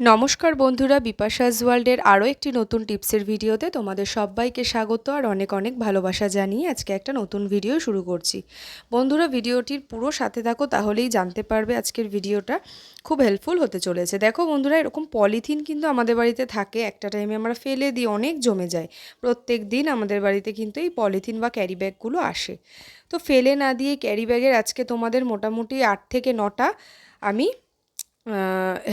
নমস্কার বন্ধুরা বিপাশাস ওয়ার্ল্ডের আরও একটি নতুন টিপসের ভিডিওতে তোমাদের সবাইকে স্বাগত আর অনেক অনেক ভালোবাসা জানিয়ে আজকে একটা নতুন ভিডিও শুরু করছি। বন্ধুরা, ভিডিওটির পুরো সাথে থাকো, তাহলেই জানতে পারবে আজকের ভিডিওটা খুব হেল্পফুল হতে চলেছে। দেখো বন্ধুরা, এরকম পলিথিন কিন্তু আমাদের বাড়িতে থাকে, একটা টাইমে আমরা ফেলে দিই, অনেক জমে যায়। প্রত্যেক দিন আমাদের বাড়িতে কিন্তু এই পলিথিন বা ক্যারি ব্যাগগুলো আসে। তো ফেলে না দিয়ে ক্যারি ব্যাগের আজকে তোমাদের মোটামুটি আট থেকে নটা আমি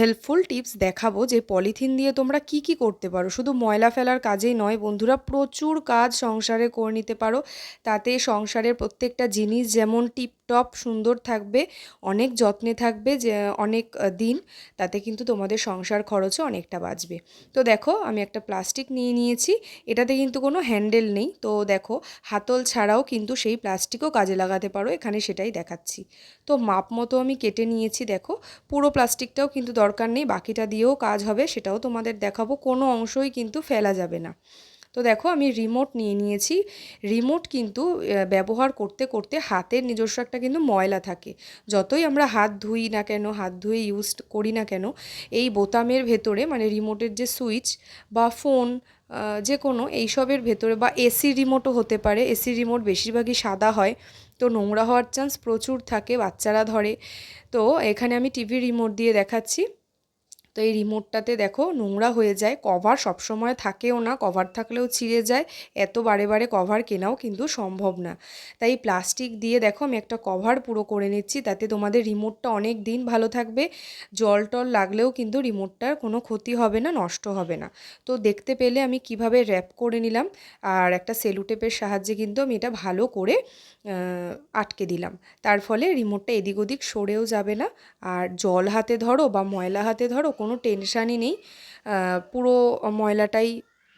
হেল্পফুল টিপস দেখাবো যে পলিথিন দিয়ে তোমরা কি কি করতে পারো। শুধু ময়লা ফেলার কাজেই নয়, বন্ধুরা প্রচুর কাজ সংসারে করে নিতে পারো। তাতে সংসারের প্রত্যেকটা জিনিস যেমন টিপটপ সুন্দর থাকবে, অনেক যত্নে থাকবে যে, অনেক দিন, তাতে কিন্তু তোমাদের সংসার খরচও অনেকটা বাঁচবে। তো দেখো, আমি একটা প্লাস্টিক নিয়ে নিয়েছি, এটাতে কিন্তু কোনো হ্যান্ডেল নেই। তো দেখো, হাতল ছাড়াও কিন্তু সেই প্লাস্টিকও কাজে লাগাতে পারো, এখানে সেটাই দেখাচ্ছি। তো মাপ মতো আমি কেটে নিয়েছি, দেখো, পুরো প্লাস্টিকটাও কিন্তু দরকার নেই, বাকিটা দিয়েও কাজ হবে, সেটাও তোমাদের দেখাবো, কোনো অংশই কিন্তু ফেলা যাবে না। তো দেখো আমি রিমোট নিয়ে নিয়েছি রিমোট কিন্তু ব্যবহার করতে করতে হাতের নিজস্ব একটা কিন্তু ময়লা থাকে। যতই আমরা হাত ধুই না কেন, হাত ধুয়ে ইউজ করি না কেন, এই বোতামের ভেতরে মানে রিমোটের যে সুইচ বা ফোন যে কোনো এইসবের ভেতরে বা এসি রিমোটও হতে পারে। এসি রিমোট বেশিরভাগই সাদা হয়, তো নোংরা হওয়ার চান্স প্রচুর থাকে বাচ্চারা ধরে। তো এখানে আমি টিভি রিমোট দিয়ে দেখাচ্ছি। তো এই রিমোটটাতে দেখো নোংরা হয়ে যায় কভার সবসময় থাকেও না কভার থাকলেও ছিঁড়ে যায়, এত বারে বারে কভার কেনাও কিন্তু সম্ভব না। তাই প্লাস্টিক দিয়ে দেখো আমি একটা কভার পুরো করে নিচ্ছি, তাতে তোমাদের রিমোটটা অনেক দিন ভালো থাকবে, জল টল লাগলেও কিন্তু রিমোটটার কোনো ক্ষতি হবে না, নষ্ট হবে না। তো দেখতে পেলে আমি কীভাবে র্যাপ করে নিলাম, আর একটা সেলুটেপের সাহায্যে কিন্তু আমি এটা ভালো করে আটকে দিলাম। তার ফলে রিমোটটা এদিক ওদিক সরেও যাবে না, আর জল হাতে ধরো বা ময়লা হাতে ধরো কোনো টেনশানই নেই। পুরো ময়লাটাই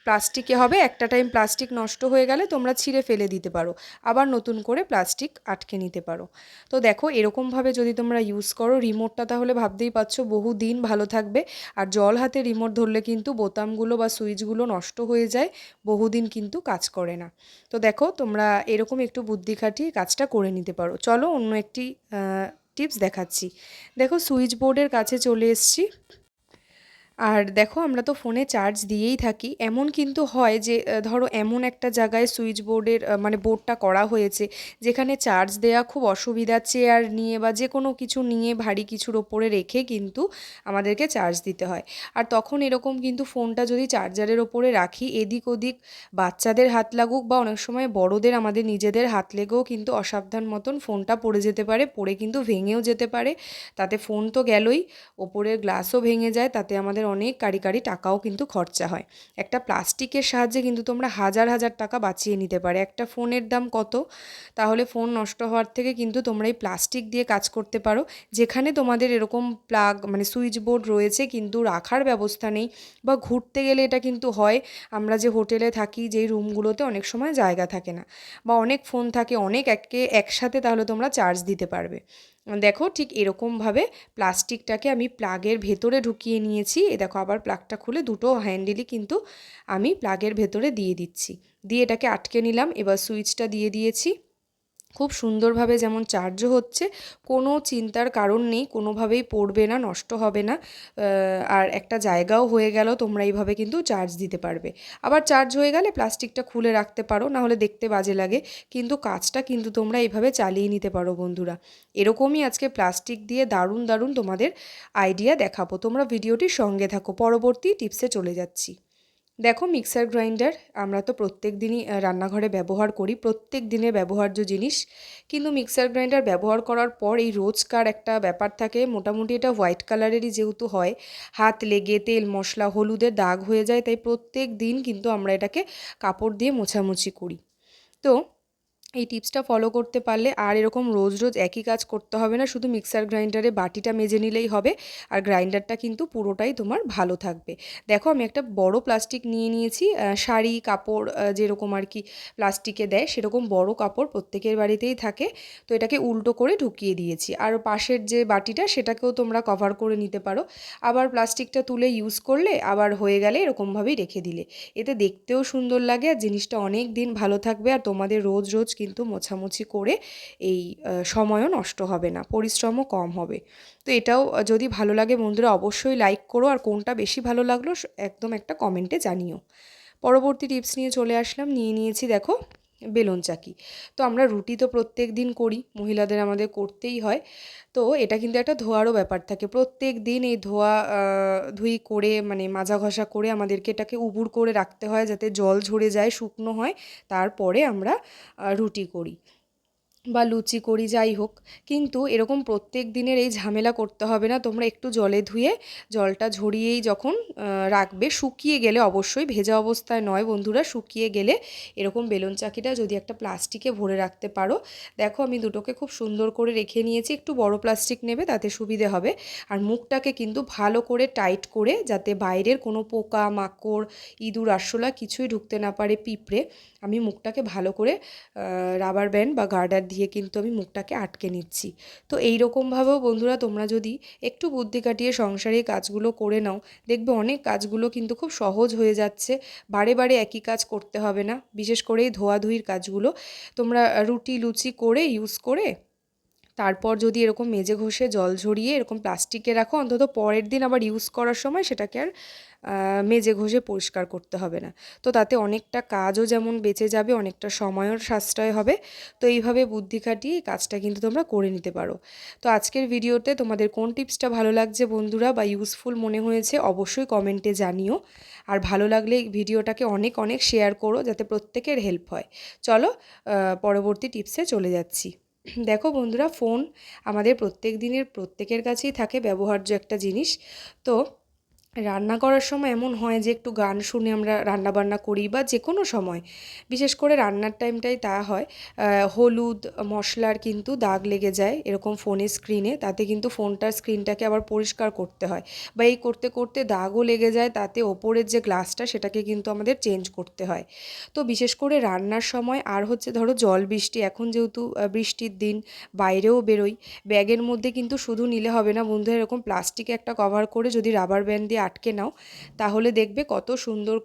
প্লাস্টিকে হবে, একটা টাইম প্লাস্টিক নষ্ট হয়ে গেলে তোমরা ছিঁড়ে ফেলে দিতে পারো, আবার নতুন করে প্লাস্টিক আটকে নিতে পারো। তো দেখো, এরকমভাবে যদি তোমরা ইউজ করো রিমোটটা তাহলে ভাবতেই পারছ বহু দিন ভালো থাকবে, আর জল হাতে রিমোট ধরলে কিন্তু বোতামগুলো বা সুইচগুলো নষ্ট হয়ে যায়, বহুদিন কিন্তু কাজ করে না। তো দেখো, তোমরা এরকম একটু বুদ্ধি খাটিয়ে কাজটা করে নিতে পারো। চলো অন্য একটি টিপস দেখাচ্ছি। দেখো, সুইচ বোর্ডের কাছে চলে এসছি। আর দেখো আমরা তো ফোনে চার্জ দিয়েই থাকি। এমন কিন্তু হয় যে ধরো এমন একটা জায়গায় সুইচ বোর্ডের মানে বোর্ডটা করা হয়েছে, যেখানে চার্জ দেওয়া খুব অসুবিধা চেয়ার নিয়ে বা যে কোনো কিছু নিয়ে ভারী কিছুর ওপরে রেখে কিন্তু আমাদেরকে চার্জ দিতে হয়। আর তখন এরকম কিন্তু ফোনটা যদি চার্জারের ওপরে রাখি, এদিক ওদিক বাচ্চাদের হাত লাগুক বা অনেক সময় বড়দের আমাদের নিজেদের হাত লেগেও কিন্তু অসাবধান মতন ফোনটা পড়ে যেতে পারে, পড়ে কিন্তু ভেঙেও যেতে পারে। তাতে ফোন তো গেলই, ওপরের গ্লাসও ভেঙে যায়, তাতে আমাদের অনেক কারি কারি টাকাও কিন্তু খরচা হয়। একটা প্লাস্টিকের সাহায্যে কিন্তু তোমরা হাজার হাজার টাকা বাঁচিয়ে নিতে পারে। একটা ফোনের দাম কত? তাহলে ফোন নষ্ট হওয়ার থেকে কিন্তু তোমরা এই প্লাস্টিক দিয়ে কাজ করতে পারো। যেখানে তোমাদের এরকম প্লাগ মানে সুইচ বোর্ড রয়েছে কিন্তু রাখার ব্যবস্থা নেই বা ঘুরতে গেলে এটা কিন্তু হয়। আমরা যে হোটেলে থাকি, যেই রুমগুলোতে অনেক সময় জায়গা থাকে না। বা অনেক ফোন থাকে, অনেক একে একসাথে তাহলে তোমরা চার্জ দিতে পারবে। দেখো ঠিক এরকমভাবে প্লাস্টিকটাকে আমি প্লাগের ভেতরে ঢুকিয়ে নিয়েছি। এ দেখো আবার প্লাগটা খুলে দুটো হ্যান্ডেলই কিন্তু আমি প্লাগের ভেতরে দিয়ে দিচ্ছি। দিয়ে এটাকে আটকে নিলাম, এবার সুইচটা দিয়ে দিয়েছি। খুব সুন্দরভাবে যেমন চার্জও হচ্ছে, কোনো চিন্তার কারণ নেই, কোনোভাবেই পড়বে না, নষ্ট হবে না। আর একটা জায়গাও হয়ে গেল, তোমরা এইভাবে কিন্তু চার্জ দিতে পারবে। আবার চার্জ হয়ে গেলে প্লাস্টিকটা খুলে রাখতে পারো, নাহলে দেখতে বাজে লাগে, কিন্তু কাজটা কিন্তু তোমরা এইভাবে চালিয়ে নিতে পারো বন্ধুরা। এরকমই আজকে প্লাস্টিক দিয়ে দারুণ দারুণ তোমাদের আইডিয়া দেখাবো। তোমরা ভিডিওটির সঙ্গে থাকো, পরবর্তী টিপসে চলে যাচ্ছি। দেখো মিক্সার গ্রাইন্ডার, আমরা তো প্রত্যেক দিনই রান্নাঘরে ব্যবহার করি, প্রত্যেক দিনের ব্যবহার্য জিনিস। কিন্তু মিক্সার গ্রাইন্ডার ব্যবহার করার পর এই রোজকার একটা ব্যাপার থাকে, মোটামুটি এটা হোয়াইট কালারেরই যেহেতু হয়। হাত লেগে, তেল, মশলা, হলুদের দাগ হয়ে যায়, তাই প্রত্যেক দিন কিন্তু আমরা এটাকে কাপড় দিয়ে মোছামুছি করি। তো এই টিপসটা ফলো করতে পারলে আর এরকম রোজ রোজ একই কাজ করতে হবে না। শুধু মিক্সার গ্রাইন্ডারে বাটিটা মেজে নিলেই হবে আর গ্রাইন্ডারটা কিন্তু পুরোটাই তোমার ভালো থাকবে। দেখো আমি একটা বড় প্লাস্টিক নিয়ে নিয়েছি শাড়ি, কাপড় যেরকম আর কি প্লাস্টিকে দেয় সেরকম বড় কাপড় প্রত্যেকের বাড়িতেই থাকে। তো এটাকে উল্টো করে ঢুকিয়ে দিয়েছি। আর পাশের যে বাটিটা সেটাকেও তোমরা কভার করে নিতে পারো। আবার প্লাস্টিকটা তুলে ইউজ করলে আবার হয়ে গেলে এরকমভাবেই রেখে দিলে। এতে দেখতেও সুন্দর লাগে আর জিনিসটা অনেক দিন ভালো থাকবে আর তোমাদের রোজ রোজ কিন্তু মোছামুছি করে এই সময়ও নষ্ট হবে না, পরিশ্রমও কম হবে। তো এটাও যদি ভালো লাগে বন্ধুরা অবশ্যই লাইক করো আর কোনটা বেশি ভালো লাগল একদম একটা কমেন্টে জানিও। পরবর্তী টিপস নিয়ে চলে আসলাম, নিয়ে নিয়েছি দেখো বেলুন চাকি। তো আমরা রুটি তো প্রত্যেক দিন করি, মহিলাদের আমাদের করতেই হয়। তো এটা কিন্তু একটা ধোয়ারও ব্যাপার থাকে। প্রত্যেক দিন এই ধোয়া ধুই করে মানে মাজা ঘষা করে আমাদেরকে এটাকে উবুর করে রাখতে হয় যাতে জল ঝরে যায়, শুকনো হয়। তারপরে আমরা রুটি করি। বা লুচি করি, যাই হোক। কিন্তু এরকম প্রত্যেক দিনের এই ঝামেলা করতে হবে না। তোমরা একটু জলে ধুয়ে জলটা ঝরিয়েই যখন রাখবে, শুকিয়ে গেলে অবশ্যই, ভেজা অবস্থায় নয় বন্ধুরা, শুকিয়ে গেলে এরকম বেলুন চাকিটা যদি একটা প্লাস্টিকে ভরে রাখতে পারো। দেখো আমি দুটোকে খুব সুন্দর করে রেখে নিয়েছি, একটু বড় প্লাস্টিক নেবে, তাতে সুবিধে হবে। আর মুখটাকে কিন্তু ভালো করে টাইট করে, যাতে বাইরের কোনো পোকা, মাকড়, ইঁদুর, আরশোলা কিছুই ঢুকতে না পারে পিঁপড়ে। আমি মুখটাকে ভালো করে রাবার ব্যান্ড বা গার্ডার দিয়ে কিন্তু আমি মুখটাকে আটকে নিচ্ছি। তো এই রকমভাবেও বন্ধুরা তোমরা যদি একটু বুদ্ধি কাটিয়ে সংসারে কাজগুলো করে নাও, দেখবে অনেক কাজগুলো কিন্তু খুব সহজ হয়ে যাচ্ছে। বারে বারে একই কাজ করতে হবে না। বিশেষ করে এই ধোয়াধুয়ির কাজগুলো তোমরা রুটি, লুচি করে ইউজ করে তারপর যদি এরকম মেজে ঘষে জল ঝরিয়ে এরকম প্লাস্টিকে রাখো, অন্তত পরের দিন আবার ইউজ করার সময় সেটাকে আর মেজে ঘষে পরিষ্কার করতে হবে না। তো তাতে অনেকটা কাজও যেমন বেঁচে যাবে, অনেকটা সময়ও সাশ্রয় হবে। তো এইভাবে বুদ্ধি খাটিয়ে কাজটা কিন্তু তোমরা করে নিতে পারো। তো আজকের ভিডিওতে তোমাদের কোন টিপসটা ভালো লাগছে বন্ধুরা বা ইউজফুল মনে হয়েছে অবশ্যই কমেন্টে জানিও। আর ভালো লাগলে ভিডিওটাকে অনেক অনেক শেয়ার করো যাতে প্রত্যেকের হেল্প হয়। চলো পরবর্তী টিপসে চলে যাচ্ছি। দেখো বন্ধুরা ফোন আমাদের প্রত্যেক দিনের প্রত্যেকের কাছেই থাকে ব্যবহার্য একটা জিনিস। তো রান্না করার সময় এমন হয় যে, একটু গান শুনে আমরা রান্না বান্না করি বা যে কোনো সময়। বিশেষ করে রান্নার টাইমটাই তা হয়। হলুদ মশলার কিন্তু দাগ লেগে যায় এরকম ফোনের স্ক্রিনে, তাতে কিন্তু ফোনটার স্ক্রিনটাকে আবার পরিষ্কার করতে হয়। বা এই করতে করতে দাগও লেগে যায়, তাতে ওপরের যে গ্লাসটা সেটাকে কিন্তু আমাদের চেঞ্জ করতে হয়। তো বিশেষ করে রান্নার সময় আর হচ্ছে ধরো জল বৃষ্টি, এখন যেহেতু বৃষ্টির দিন, বাইরেও বেরোই, ব্যাগের মধ্যে কিন্তু শুধু নিলে হবে না। বন্ধু এরকম প্লাস্টিকে একটা কভার করে যদি রাবার ব্যান্ড দিয়ে আটকে নাও। তাহলে দেখবে কত সুন্দর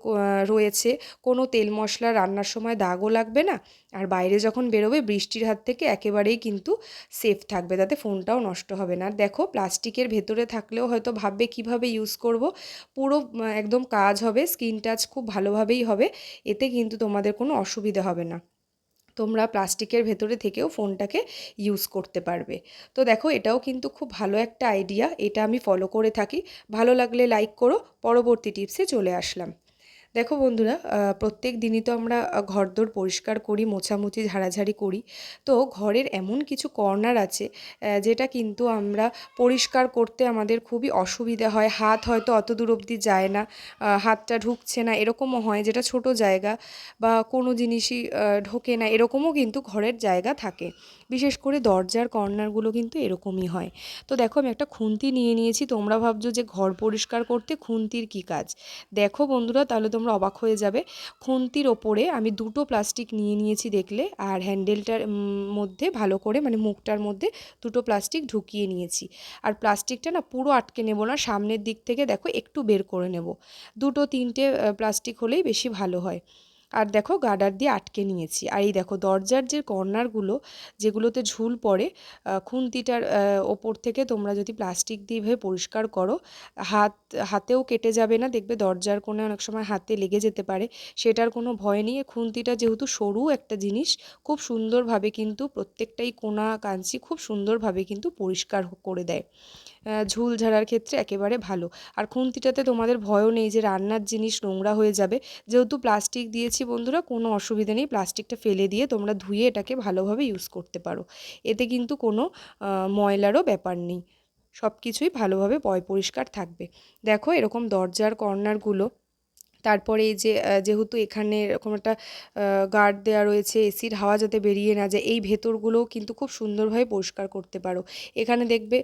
রয়েছে। কোনো তেল মশলা রান্নার সময় দাগও লাগবে না। আর বাইরে যখন বেরোবে, বৃষ্টির হাত থেকে একেবারেই কিন্তু সেফ থাকবে। তাতে ফোনটাও নষ্ট হবে না। আর দেখো, প্লাস্টিকের ভেতরে থাকলেও হয়তো ভাববে কীভাবে ইউজ করব। পুরো একদম কাজ হবে স্কিন টাচ খুব ভালোভাবেই হবে। এতে কিন্তু তোমাদের কোনো অসুবিধা হবে না। তোমরা প্লাস্টিকের ভেতরে থেকেও ফোনটাকে ইউজ করতে পারবে। তো দেখো, এটাও কিন্তু খুব ভালো একটা আইডিয়া এটা আমি ফলো করে থাকি। ভালো লাগলে লাইক করো, পরবর্তী টিপসে চলে আসলাম। দেখো বন্ধুরা প্রত্যেক দিনই তো আমরা ঘরদোর পরিষ্কার করি, মোছামুছি, ঝাড়াঝাড়ি করি। তো ঘরের এমন কিছু কর্নার আছে যেটা কিন্তু আমরা পরিষ্কার করতে আমাদের খুবই অসুবিধা হয়। হাত হয়তো অত দূর অবধি যায় না হাতটা ঢুকছে না, এরকমও হয় যেটা ছোট জায়গা বা কোনো জিনিসই ঢোকে না, এরকমও কিন্তু ঘরের জায়গা থাকে। বিশেষ করে দরজার কর্নারগুলো কিন্তু এরকমই হয়। তো দেখো, আমি একটা খুন্তি নিয়ে নিয়েছি, তোমরা ভাবছ যে ঘর পরিষ্কার করতে খুন্তির কী কাজ? দেখো বন্ধুরা, তাহলে তোমরা অবাক হয়ে যাবে। খুন্তির ওপরে আমি দুটো প্লাস্টিক নিয়ে নিয়েছি দেখলে, আর হ্যান্ডেলটার মধ্যে ভালো করে মানে মুখটার মধ্যে দুটো প্লাস্টিক ঢুকিয়ে নিয়েছি। আর প্লাস্টিকটা না পুরো আটকে নেব না, সামনের দিক থেকে দেখো একটু বের করে নেব। দুটো, তিনটে প্লাস্টিক হলেই বেশি ভালো হয়। আর দেখো গার্ডার দিয়ে আটকে নিয়েছি। আর এই দেখো দরজার যে কর্নারগুলো, যেগুলোতে ঝুল পড়ে খুন্তিটার ওপর থেকে তোমরা যদি প্লাস্টিক দিয়ে এভাবে পরিষ্কার করো, হাত, হাতেও কেটে যাবে না। দেখবে দরজার কোণে অনেক সময় হাতে লেগে যেতে পারে। সেটার কোনো ভয় নেই। খুন্তিটা যেহেতু সরু একটা জিনিস, খুব সুন্দরভাবে কিন্তু প্রত্যেকটাই কোনা কাঞ্চি খুব সুন্দরভাবে কিন্তু পরিষ্কার করে দেয়। ঝুল ঝাড়ার ক্ষেত্রে একেবারে ভালো। আর খুন্তিটাতে তোমাদের ভয়ও নেই যে রান্নার জিনিস নোংরা হয়ে যাবে। যেহেতু প্লাস্টিক দিয়েছি বন্ধুরা, কোনো অসুবিধা নেই। প্লাস্টিকটা ফেলে দিয়ে তোমরা ধুয়ে এটাকে ভালোভাবে ইউজ করতে পারো। এতে কিন্তু কোনো ময়লারও ব্যাপার নেই। সব কিছুই ভালোভাবে পয় পরিষ্কার থাকবে। দেখো এরকম দরজার কর্নারগুলো তারপরে এই যে যেহেতু এখানে এরকম একটা গার্ড দেওয়া রয়েছে এসির হাওয়া যাতে বেরিয়ে না যায়, এই ভেতরগুলোও কিন্তু খুব সুন্দরভাবে পরিষ্কার করতে পারো। এখানে দেখবে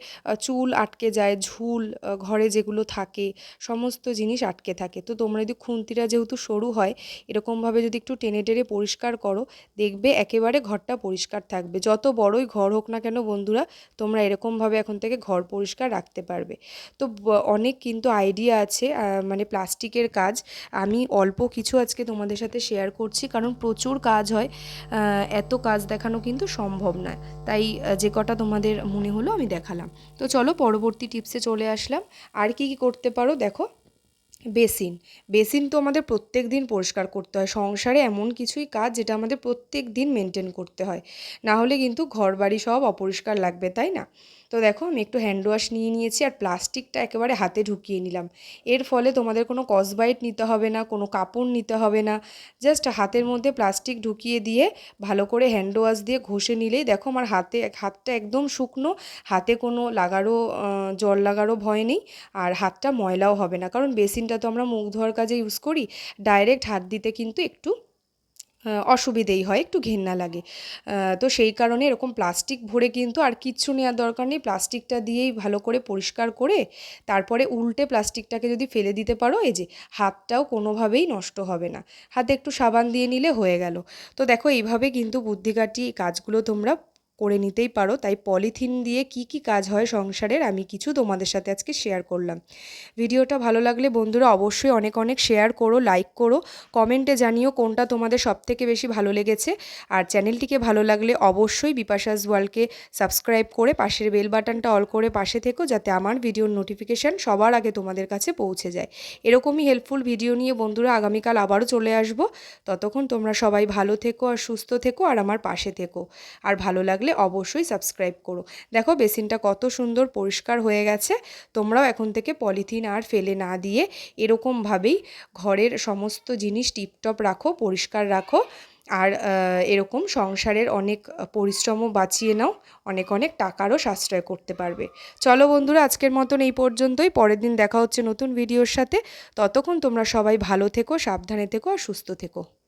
চুল আটকে যায়, ঝুল ঘরে যেগুলো থাকে, সমস্ত জিনিস আটকে থাকে। তো তোমরা যদি খুন্তিটা যেহেতু সরু হয়, এরকমভাবে যদি একটু টেনে টেনে পরিষ্কার করো, দেখবে একেবারে ঘরটা পরিষ্কার থাকবে। যত বড়ই ঘর হোক না কেন বন্ধুরা, তোমরা এরকমভাবে এখন থেকে ঘর পরিষ্কার রাখতে পারবে। তো অনেক কিন্তু আইডিয়া আছে মানে প্লাস্টিকের কাজ। আমি অল্প কিছু আজকে তোমাদের সাথে শেয়ার করছি, কারণ প্রচুর কাজ হয় এত কাজ দেখানো কিন্তু সম্ভব নয়। তাই যে কটা তোমাদের মনে হলো আমি দেখালাম। তো চলো পরবর্তী টিপসে চলে আসলাম। আর কি কি করতে পারো দেখো, বেসিন। বেসিন তো আমাদের প্রত্যেক দিন পরিষ্কার করতে হয়। সংসারে এমন কিছুই কাজ যেটা আমাদের প্রত্যেক দিন মেনটেন করতে হয়। না হলে কিন্তু ঘর বাড়ি সব অপরিষ্কার লাগবে, তাই না? তো দেখো আমি একটু হ্যান্ড ওয়াশ নিয়ে নিয়েছি আর প্লাস্টিকটা একেবারে হাতে ঢুকিয়ে নিলাম। এর ফলে তোমাদের কোনো কসবাইট নিতে হবে না, কোনো কাপড় নিতে হবে না। জাস্ট হাতের মধ্যে প্লাস্টিক ঢুকিয়ে দিয়ে ভালো করে হ্যান্ড ওয়াশ দিয়ে ঘষে নিলেই দেখো আমার হাতে, হাতটা একদম শুকনো, হাতে কোনো লাগারও জল লাগারও ভয় নেই আর হাতটা ময়লাও হবে না। কারণ বেসিনটা তো আমরা মুখ ধোয়ার কাজে ইউজ করি ডাইরেক্ট হাত দিতে কিন্তু একটু অসুবিধেই হয়, একটু ঘেন্না লাগে। তো সেই কারণে এরকম প্লাস্টিক ভরে কিন্তু আর কিচ্ছু নেওয়ার দরকার নেই। প্লাস্টিকটা দিয়েই ভালো করে পরিষ্কার করে তারপরে উল্টে প্লাস্টিকটাকে যদি ফেলে দিতে পারো, এই যে হাতটাও কোনোভাবেই নষ্ট হবে না। হাতে একটু সাবান দিয়ে নিলে হয়ে গেল। তো দেখো এইভাবে কিন্তু বুদ্ধি কাজগুলো তোমরা করে নিতেই পারো। তাই পলিথিন দিয়ে কি কি কাজ হয় সংসারের আমি কিছু তোমাদের সাথে আজকে শেয়ার করলাম। ভিডিওটা ভালো লাগলে বন্ধুরা অবশ্যই অনেক অনেক শেয়ার করো লাইক করো। কমেন্টে জানিও কোনটা তোমাদের সবথেকে বেশি ভালো লেগেছে। আর চ্যানেলটিকে ভালো লাগলে অবশ্যই বিপাশাস ওয়ার্ল্ডকে সাবস্ক্রাইব করে পাশের বেল বাটনটা অল করে পাশে থেকো যাতে আমার ভিডিওর নোটিফিকেশান সবার আগে তোমাদের কাছে পৌঁছে যায়। এরকমই হেল্পফুল ভিডিও নিয়ে বন্ধুরা আগামীকাল আবারও চলে আসব। ততক্ষণ তোমরা সবাই ভালো থেকো আর সুস্থ থেকো আর আমার পাশে থেকো। আর ভালো লাগলে অবশ্যই সাবস্ক্রাইব করো। দেখো বেসিনটা কত সুন্দর পরিষ্কার হয়ে গেছে। তোমরাও এখন থেকে পলিথিন আর ফেলে না দিয়ে এরকমভাবেই ঘরের সমস্ত জিনিস টিপটপ রাখো, পরিষ্কার রাখো। আর এরকম সংসারের অনেক পরিশ্রমও বাঁচিয়ে নাও, অনেক অনেক টাকারও সাশ্রয় করতে পারবে। চলো বন্ধুরা, আজকের মতন এই পর্যন্তই। পরের দিন দেখা হচ্ছে নতুন ভিডিওর সাথে। ততক্ষণ তোমরা সবাই ভালো থেকো, সাবধানে থেকো আর সুস্থ থেকো।